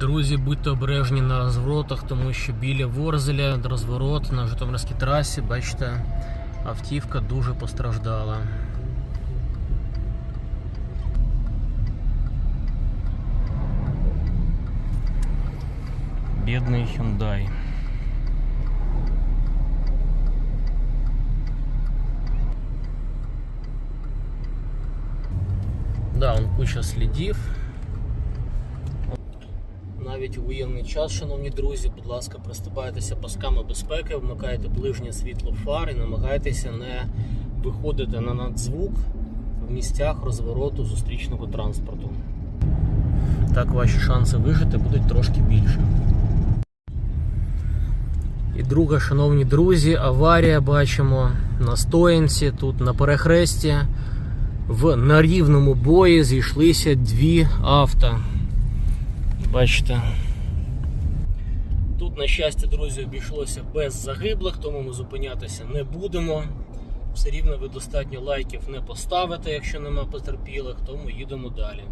Друзі, будьте обережні на розворотах, тому що біля Ворзеля розворот на Житомирській трасі, бачите, автівка дуже постраждала. Бідний Hyundai. Да, он куча слідів. Навіть у воєнний час, шановні друзі, будь ласка, приступайтеся пасками безпеки, вмикайте ближнє світло фар і намагайтеся не виходити на надзвук в місцях розвороту зустрічного транспорту. Так ваші шанси вижити будуть трошки більше. І друга, шановні друзі, аварія бачимо на стоянці, тут на перехресті. В нарівному бої зійшлися дві авто. Бачите. Тут, на щастя, друзі, обійшлося без загиблих, тому ми зупинятися не будемо. Все рівно ви достатньо лайків не поставите, якщо нема потерпілих, тому їдемо далі.